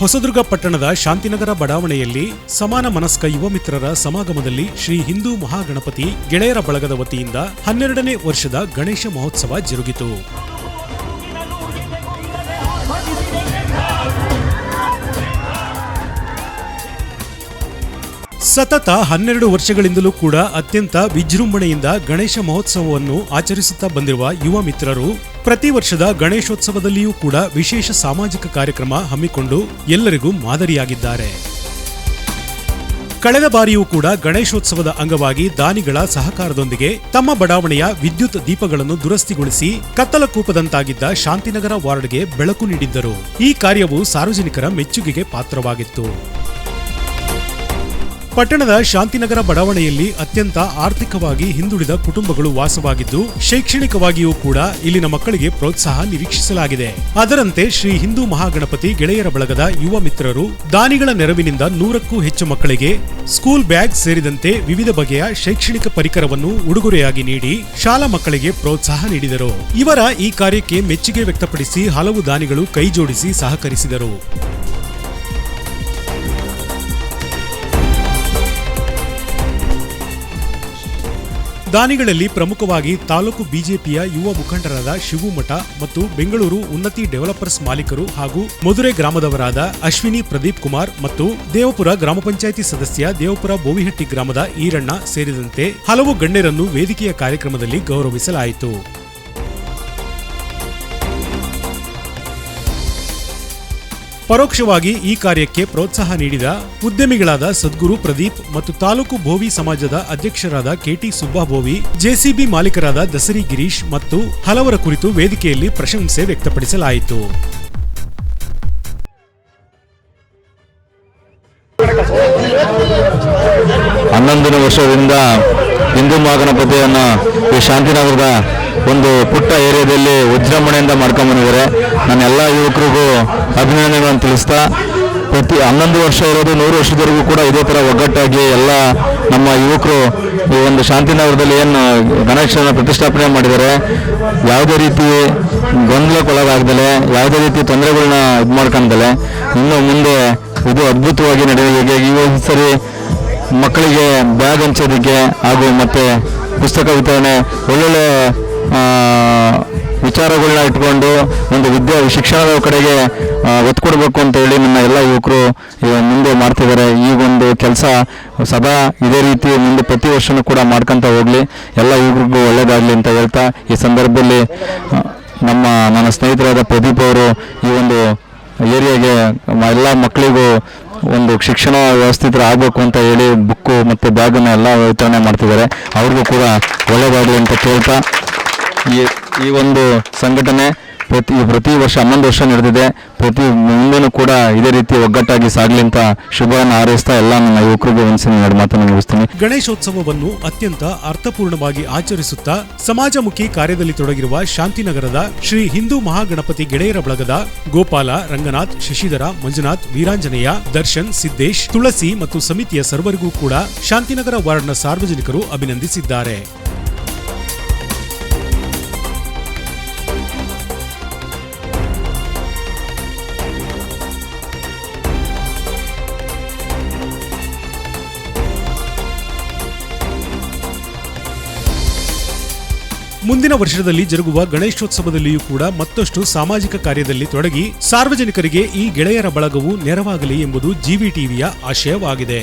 ಹೊಸದುರ್ಗ ಪಟ್ಟಣದ ಶಾಂತಿನಗರ ಬಡಾವಣೆಯಲ್ಲಿ ಸಮಾನ ಮನಸ್ಕ ಯುವ ಮಿತ್ರರ ಸಮಾಗಮದಲ್ಲಿ ಶ್ರೀ ಹಿಂದೂ ಮಹಾಗಣಪತಿ ಗೆಳೆಯರ ಬಳಗದ ವತಿಯಿಂದ ಹನ್ನೆರಡನೇ ವರ್ಷದ ಗಣೇಶ ಮಹೋತ್ಸವ ಜರುಗಿತು. ಸತತ ಹನ್ನೆರಡು ವರ್ಷಗಳಿಂದಲೂ ಕೂಡ ಅತ್ಯಂತ ವಿಜೃಂಭಣೆಯಿಂದ ಗಣೇಶ ಮಹೋತ್ಸವವನ್ನು ಆಚರಿಸುತ್ತಾ ಬಂದಿರುವ ಯುವ ಮಿತ್ರರು, ಪ್ರತಿ ವರ್ಷದ ಗಣೇಶೋತ್ಸವದಲ್ಲಿಯೂ ಕೂಡ ವಿಶೇಷ ಸಾಮಾಜಿಕ ಕಾರ್ಯಕ್ರಮ ಹಮ್ಮಿಕೊಂಡು ಎಲ್ಲರಿಗೂ ಮಾದರಿಯಾಗಿದ್ದಾರೆ. ಕಳೆದ ಬಾರಿಯೂ ಕೂಡ ಗಣೇಶೋತ್ಸವದ ಅಂಗವಾಗಿ ದಾನಿಗಳ ಸಹಕಾರದೊಂದಿಗೆ ತಮ್ಮ ಬಡಾವಣೆಯ ವಿದ್ಯುತ್ ದೀಪಗಳನ್ನು ದುರಸ್ತಿಗೊಳಿಸಿ ಕತ್ತಲ ಕೂಪದಂತಾಗಿದ್ದ ಶಾಂತಿನಗರ ವಾರ್ಡ್ಗೆ ಬೆಳಕು ನೀಡಿದ್ದರು. ಈ ಕಾರ್ಯವು ಸಾರ್ವಜನಿಕರ ಮೆಚ್ಚುಗೆಗೆ ಪಾತ್ರವಾಗಿತ್ತು. ಪಟ್ಟಣದ ಶಾಂತಿನಗರ ಬಡಾವಣೆಯಲ್ಲಿ ಅತ್ಯಂತ ಆರ್ಥಿಕವಾಗಿ ಹಿಂದುಳಿದ ಕುಟುಂಬಗಳು ವಾಸವಾಗಿದ್ದು, ಶೈಕ್ಷಣಿಕವಾಗಿಯೂ ಕೂಡ ಇಲ್ಲಿನ ಮಕ್ಕಳಿಗೆ ಪ್ರೋತ್ಸಾಹ ನಿರೀಕ್ಷಿಸಲಾಗಿದೆ. ಅದರಂತೆ ಶ್ರೀ ಹಿಂದೂ ಮಹಾಗಣಪತಿ ಗೆಳೆಯರ ಬಳಗದ ಯುವ ಮಿತ್ರರು ದಾನಿಗಳ ನೆರವಿನಿಂದ ನೂರಕ್ಕೂ ಹೆಚ್ಚು ಮಕ್ಕಳಿಗೆ ಸ್ಕೂಲ್ ಬ್ಯಾಗ್ ಸೇರಿದಂತೆ ವಿವಿಧ ಬಗೆಯ ಶೈಕ್ಷಣಿಕ ಪರಿಕರವನ್ನು ಉಡುಗೊರೆಯಾಗಿ ನೀಡಿ ಶಾಲಾ ಮಕ್ಕಳಿಗೆ ಪ್ರೋತ್ಸಾಹ ನೀಡಿದರು. ಇವರ ಈ ಕಾರ್ಯಕ್ಕೆ ಮೆಚ್ಚುಗೆ ವ್ಯಕ್ತಪಡಿಸಿ ಹಲವು ದಾನಿಗಳು ಕೈಜೋಡಿಸಿ ಸಹಕರಿಸಿದರು. ದಾನಿಗಳಲ್ಲಿ ಪ್ರಮುಖವಾಗಿ ತಾಲೂಕು ಬಿಜೆಪಿಯ ಯುವ ಮುಖಂಡರಾದ ಶಿವುಮಠ ಮತ್ತು ಬೆಂಗಳೂರು ಉನ್ನತಿ ಡೆವಲಪರ್ಸ್ ಮಾಲೀಕರು ಹಾಗೂ ಮಧುರೆ ಗ್ರಾಮದವರಾದ ಅಶ್ವಿನಿ ಪ್ರದೀಪ್ ಕುಮಾರ್ ಮತ್ತು ದೇವಪುರ ಗ್ರಾಮ ಪಂಚಾಯಿತಿ ಸದಸ್ಯ ದೇವಪುರ ಬೋವಿಹಟ್ಟಿ ಗ್ರಾಮದ ಈರಣ್ಣ ಸೇರಿದಂತೆ ಹಲವು ಗಣ್ಯರನ್ನು ವೇದಿಕೆಯ ಕಾರ್ಯಕ್ರಮದಲ್ಲಿ ಗೌರವಿಸಲಾಯಿತು. ಪರೋಕ್ಷವಾಗಿ ಈ ಕಾರ್ಯಕ್ಕೆ ಪ್ರೋತ್ಸಾಹ ನೀಡಿದ ಉದ್ಯಮಿಗಳಾದ ಸದ್ಗುರು ಪ್ರದೀಪ್ ಮತ್ತು ತಾಲೂಕು ಭೋವಿ ಸಮಾಜದ ಅಧ್ಯಕ್ಷರಾದ ಕೆಟಿ ಸುಬ್ಬಾಭೋವಿ ಜೆಸಿಬಿ ಮಾಲೀಕರಾದ ದಸರಿ ಗಿರೀಶ್ ಮತ್ತು ಹಲವರ ಕುರಿತು ವೇದಿಕೆಯಲ್ಲಿ ಪ್ರಶಂಸೆ ವ್ಯಕ್ತಪಡಿಸಲಾಯಿತು. ಹನ್ನೊಂದನೇ ವರ್ಷದಿಂದ ಹಿಂದೂ ಮಹಾಗಣಪತಿಯನ್ನು ಈ ಶಾಂತಿನಗರದ ಒಂದು ಪುಟ್ಟ ಏರಿಯಾದಲ್ಲಿ ವಿಜೃಂಭಣೆಯಿಂದ ಮಾಡ್ಕೊಂಬಂದಿದ್ದಾರೆ ನಾನು ಎಲ್ಲ ಯುವಕರಿಗೂ ಅಭಿನಂದನೆಗಳನ್ನು ತಿಳಿಸ್ತಾ, ಪ್ರತಿ ಹನ್ನೊಂದು ವರ್ಷ ಇರೋದು ನೂರು ವರ್ಷದವರೆಗೂ ಕೂಡ ಇದೇ ಥರ ಒಗ್ಗಟ್ಟಾಗಿ ಎಲ್ಲ ನಮ್ಮ ಯುವಕರು ಈ ಒಂದು ಶಾಂತಿನಗರದಲ್ಲಿ ಏನು ಗಣೇಶನ ಪ್ರತಿಷ್ಠಾಪನೆ ಮಾಡಿದ್ದಾರೆ. ಯಾವುದೇ ರೀತಿ ಗೊಂದಲಕ್ಕೊಳಗಾಗ್ದಲೆ, ಯಾವುದೇ ರೀತಿ ತೊಂದರೆಗಳನ್ನ ಇದು ಮಾಡ್ಕೊಂಡಲೆ ಇನ್ನು ಮುಂದೆ ಇದು ಅದ್ಭುತವಾಗಿ ನಡೆಯುವ ಈ ಒಂದು ಸರಿ ಮಕ್ಕಳಿಗೆ ಬ್ಯಾಗ್ ಹಂಚೋದಕ್ಕೆ ಹಾಗೂ ಮತ್ತೆ ಪುಸ್ತಕ ವಿತರಣೆ ಒಳ್ಳೊಳ್ಳೆ ವಿಚಾರಗಳನ್ನ ಇಟ್ಕೊಂಡು ಒಂದು ವಿದ್ಯಾ, ಶಿಕ್ಷಣದ ಕಡೆಗೆ ಒತ್ತು ಕೊಡಬೇಕು ಅಂತ ಹೇಳಿ ನನ್ನ ಎಲ್ಲ ಯುವಕರು ಮುಂದೆ ಮಾಡ್ತಿದ್ದಾರೆ. ಈ ಒಂದು ಕೆಲಸ ಸದಾ ಇದೇ ರೀತಿ ಮುಂದೆ ಪ್ರತಿ ವರ್ಷನೂ ಕೂಡ ಮಾಡ್ಕೊಂತ ಹೋಗ್ಲಿ. ಎಲ್ಲ ಯುವಕರಿಗೂ ಒಳ್ಳೇದಾಗಲಿ ಅಂತ ಹೇಳ್ತಾ, ಈ ಸಂದರ್ಭದಲ್ಲಿ ನಮ್ಮ, ನನ್ನ ಸ್ನೇಹಿತರಾದ ಪ್ರದೀಪ್ ಅವರು ಈ ಒಂದು ಏರಿಯಾಗೆ ಎಲ್ಲ ಮಕ್ಕಳಿಗೂ ಒಂದು ಶಿಕ್ಷಣ ವ್ಯವಸ್ಥಿತರ ಆಗಬೇಕು ಅಂತ ಹೇಳಿ ಬುಕ್ಕು ಮತ್ತು ಬ್ಯಾಗನ್ನು ಎಲ್ಲ ವಿತರಣೆ ಮಾಡ್ತಿದ್ದಾರೆ. ಅವ್ರಿಗೂ ಕೂಡ ಒಳ್ಳೆಯದಾಗಲಿ ಅಂತ ಕೇಳ್ತಾ ಈ ಈ ಒಂದು ಸಂಘಟನೆ ಪ್ರತಿ ಪ್ರತಿ ವರ್ಷ ಹನ್ನೊಂದು ವರ್ಷ ನಡೆದಿದೆ. ಪ್ರತಿ ಮುಂದೆನೂ ಕೂಡ ಇದೇ ರೀತಿ ಒಗ್ಗಟ್ಟಾಗಿ ಸಾಗಲಿ ಅಂತ ಶುಭವನ್ನು ಹಾರೈಸ್ತಾ ಎಲ್ಲ ನನ್ನ ಯುವಕರಿಗೆ ಒಂದ್ಸಲ ಎರಡು ಮಾತನ್ನು ಮುಗಿಸ್ತೀನಿ. ಗಣೇಶೋತ್ಸವವನ್ನು ಅತ್ಯಂತ ಅರ್ಥಪೂರ್ಣವಾಗಿ ಆಚರಿಸುತ್ತಾ ಸಮಾಜಮುಖಿ ಕಾರ್ಯದಲ್ಲಿ ತೊಡಗಿರುವ ಶಾಂತಿನಗರದ ಶ್ರೀ ಹಿಂದೂ ಮಹಾಗಣಪತಿ ಗೆಳೆಯರ ಬಳಗದ ಗೋಪಾಲ, ರಂಗನಾಥ್, ಶಶಿಧರ, ಮಂಜುನಾಥ್, ವೀರಾಂಜನೇಯ, ದರ್ಶನ್, ಸಿದ್ದೇಶ್, ತುಳಸಿ ಮತ್ತು ಸಮಿತಿಯ ಸರ್ವರಿಗೂ ಕೂಡ ಶಾಂತಿನಗರ ವಾರ್ಡ್ನ ಸಾರ್ವಜನಿಕರು ಅಭಿನಂದಿಸಿದ್ದಾರೆ. ಮುಂದಿನ ವರ್ಷದಲ್ಲಿ ಜರುಗುವ ಗಣೇಶೋತ್ಸವದಲ್ಲಿಯೂ ಕೂಡ ಮತ್ತಷ್ಟು ಸಾಮಾಜಿಕ ಕಾರ್ಯದಲ್ಲಿ ತೊಡಗಿ ಸಾರ್ವಜನಿಕರಿಗೆ ಈ ಗೆಳೆಯರ ಬಳಗವು ನೆರವಾಗಲಿ ಎಂಬುದು ಜಿವಿ ಟಿವಿಯ ಆಶಯವಾಗಿದೆ.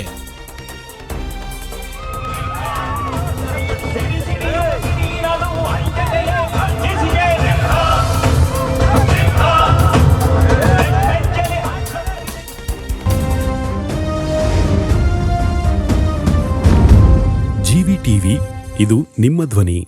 ಜಿವಿ ಟಿವಿ, ಇದು ನಿಮ್ಮ ಧ್ವನಿ.